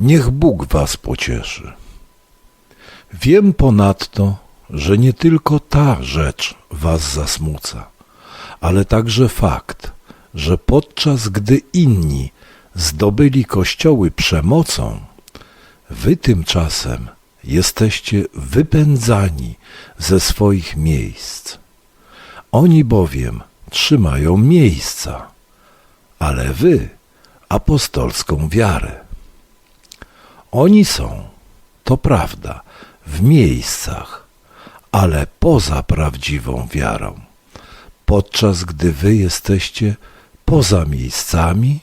Niech Bóg was pocieszy. Wiem ponadto, że nie tylko ta rzecz was zasmuca, ale także fakt, że podczas gdy inni zdobyli kościoły przemocą, wy tymczasem jesteście wypędzani ze swoich miejsc. Oni bowiem trzymają miejsca, ale wy apostolską wiarę. Oni są, to prawda, w miejscach, ale poza prawdziwą wiarą, podczas gdy wy jesteście poza miejscami,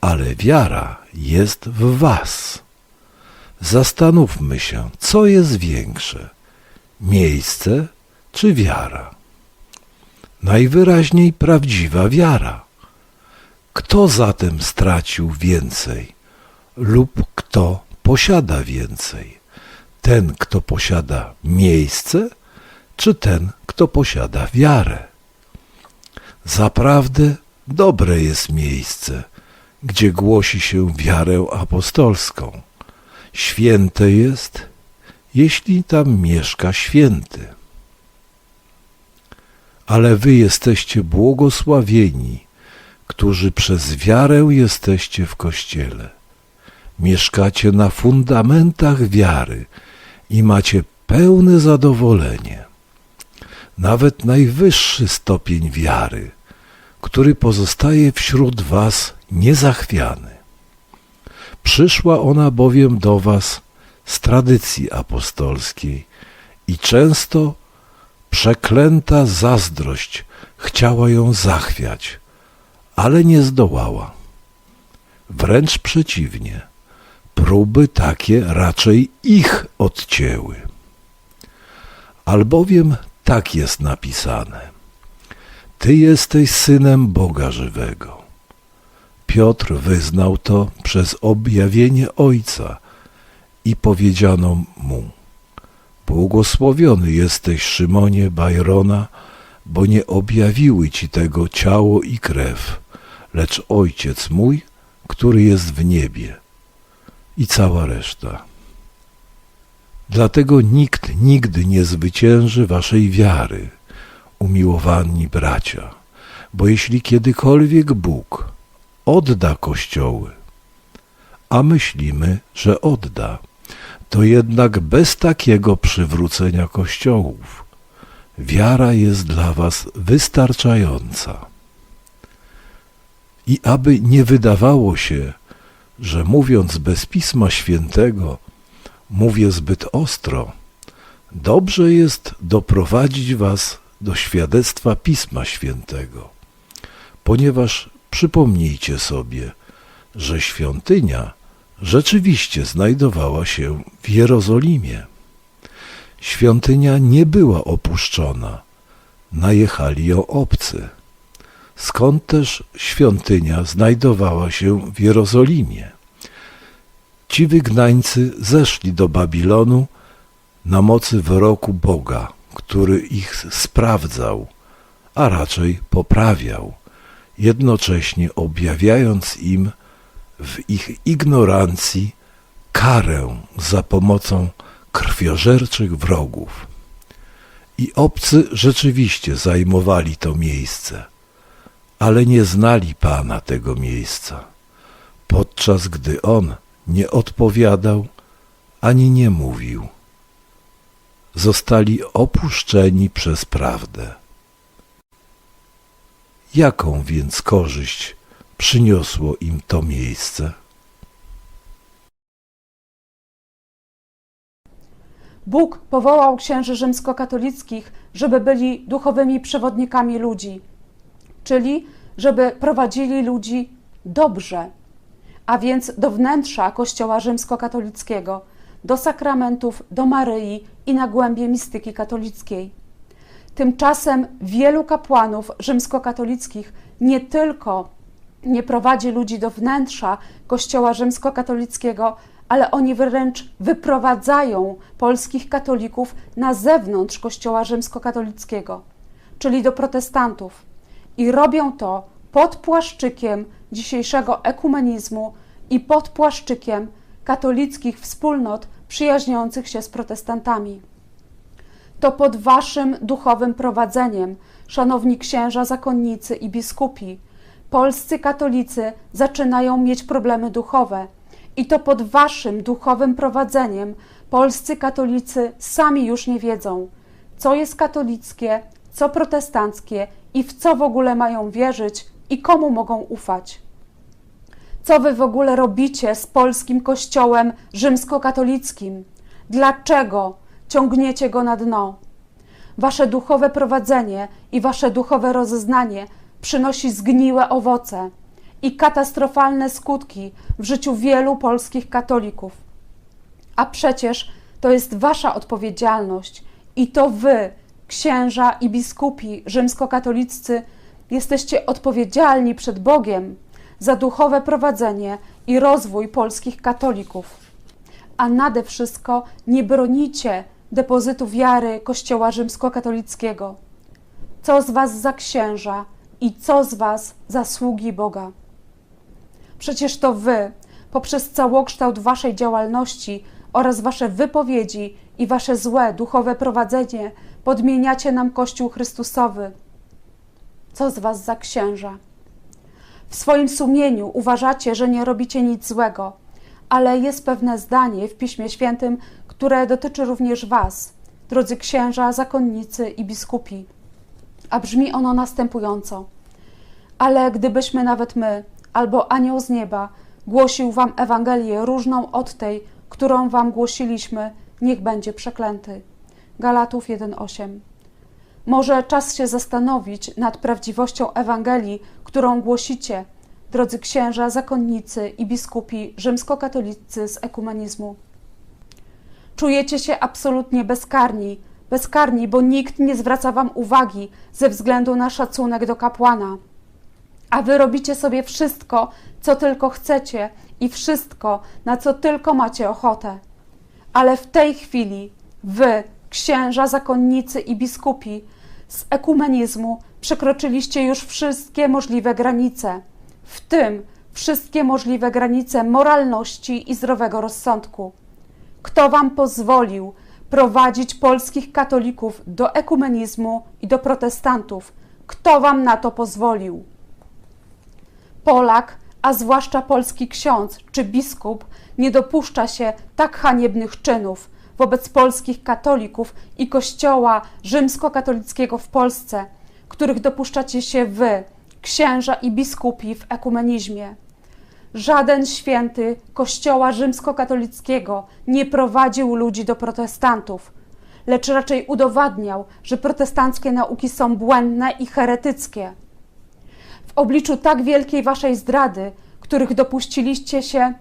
ale wiara jest w was. Zastanówmy się, co jest większe miejsce czy wiara? Najwyraźniej prawdziwa wiara. Kto zatem stracił więcej? Lub kto posiada więcej? Ten, kto posiada miejsce, czy ten, kto posiada wiarę? Zaprawdę dobre jest miejsce, gdzie głosi się wiarę apostolską. Święte jest, jeśli tam mieszka święty. Ale wy jesteście błogosławieni, którzy przez wiarę jesteście w Kościele mieszkacie na fundamentach wiary i macie pełne zadowolenie. Nawet najwyższy stopień wiary, który pozostaje wśród was niezachwiany. Przyszła ona bowiem do was z tradycji apostolskiej i często przeklęta zazdrość chciała ją zachwiać, ale nie zdołała. Wręcz przeciwnie – próby takie raczej ich odcięły. Albowiem tak jest napisane: Ty jesteś synem Boga żywego. Piotr wyznał to przez objawienie Ojca i powiedziano mu: Błogosławiony jesteś, Szymonie Bajrona, bo nie objawiły ci tego ciało i krew, lecz Ojciec mój, który jest w niebie i cała reszta. Dlatego nikt nigdy nie zwycięży waszej wiary, umiłowani bracia, bo jeśli kiedykolwiek Bóg odda kościoły, a myślimy, że odda, to jednak bez takiego przywrócenia kościołów wiara jest dla was wystarczająca. I aby nie wydawało się, że mówiąc bez Pisma Świętego, mówię zbyt ostro, dobrze jest doprowadzić was do świadectwa Pisma Świętego, ponieważ przypomnijcie sobie, że świątynia rzeczywiście znajdowała się w Jerozolimie. Świątynia nie była opuszczona, najechali ją obcy. Skąd też świątynia znajdowała się w Jerozolimie? Ci wygnańcy zeszli do Babilonu na mocy wyroku Boga, który ich sprawdzał, a raczej poprawiał, jednocześnie objawiając im w ich ignorancji karę za pomocą krwiożerczych wrogów. I obcy rzeczywiście zajmowali to miejsce, ale nie znali Pana tego miejsca, podczas gdy On nie odpowiadał ani nie mówił. Zostali opuszczeni przez prawdę. Jaką więc korzyść przyniosło im to miejsce? Bóg powołał księży rzymskokatolickich, żeby byli duchowymi przewodnikami ludzi, czyli żeby prowadzili ludzi dobrze, a więc do wnętrza Kościoła rzymskokatolickiego, do sakramentów, do Maryi i na głębie mistyki katolickiej. Tymczasem wielu kapłanów rzymskokatolickich nie tylko nie prowadzi ludzi do wnętrza Kościoła rzymskokatolickiego, ale oni wręcz wyprowadzają polskich katolików na zewnątrz Kościoła rzymskokatolickiego, czyli do protestantów. I robią to pod płaszczykiem dzisiejszego ekumenizmu i pod płaszczykiem katolickich wspólnot przyjaźniących się z protestantami. To pod waszym duchowym prowadzeniem, szanowni księża, zakonnicy i biskupi, polscy katolicy zaczynają mieć problemy duchowe. I to pod waszym duchowym prowadzeniem polscy katolicy sami już nie wiedzą, co jest katolickie, co protestanckie i w co w ogóle mają wierzyć i komu mogą ufać. Co wy w ogóle robicie z polskim kościołem rzymskokatolickim? Dlaczego ciągniecie go na dno? Wasze duchowe prowadzenie i wasze duchowe rozeznanie przynosi zgniłe owoce i katastrofalne skutki w życiu wielu polskich katolików. A przecież to jest wasza odpowiedzialność i to wy, księża i biskupi rzymskokatoliccy, jesteście odpowiedzialni przed Bogiem za duchowe prowadzenie i rozwój polskich katolików. A nade wszystko nie bronicie depozytu wiary Kościoła rzymskokatolickiego. Co z was za księża i co z was za sługi Boga? Przecież to wy, poprzez całokształt waszej działalności oraz wasze wypowiedzi i wasze złe duchowe prowadzenie, podmieniacie nam Kościół Chrystusowy. Co z was za księża? W swoim sumieniu uważacie, że nie robicie nic złego, ale jest pewne zdanie w Piśmie Świętym, które dotyczy również was, drodzy księża, zakonnicy i biskupi. A brzmi ono następująco: Ale gdybyśmy nawet my, albo anioł z nieba, głosił wam Ewangelię różną od tej, którą wam głosiliśmy, niech będzie przeklęty. Galatów 1:8. Może czas się zastanowić nad prawdziwością Ewangelii, którą głosicie, drodzy księża, zakonnicy i biskupi rzymskokatolicy z ekumenizmu. Czujecie się absolutnie bezkarni, bezkarni, bo nikt nie zwraca wam uwagi ze względu na szacunek do kapłana. A wy robicie sobie wszystko, co tylko chcecie i wszystko, na co tylko macie ochotę. Ale w tej chwili wy, księża, zakonnicy i biskupi z ekumenizmu przekroczyliście już wszystkie możliwe granice, w tym wszystkie możliwe granice moralności i zdrowego rozsądku. Kto wam pozwolił prowadzić polskich katolików do ekumenizmu i do protestantów? Kto wam na to pozwolił? Polak, a zwłaszcza polski ksiądz czy biskup, nie dopuszcza się tak haniebnych czynów wobec polskich katolików i Kościoła rzymskokatolickiego w Polsce, których dopuszczacie się wy, księża i biskupi w ekumenizmie. Żaden święty Kościoła rzymskokatolickiego nie prowadził ludzi do protestantów, lecz raczej udowadniał, że protestanckie nauki są błędne i heretyckie. W obliczu tak wielkiej waszej zdrady, których dopuściliście się,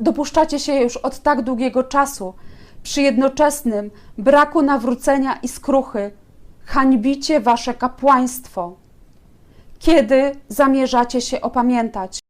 dopuszczacie się już od tak długiego czasu, przy jednoczesnym braku nawrócenia i skruchy, hańbicie wasze kapłaństwo. Kiedy zamierzacie się opamiętać?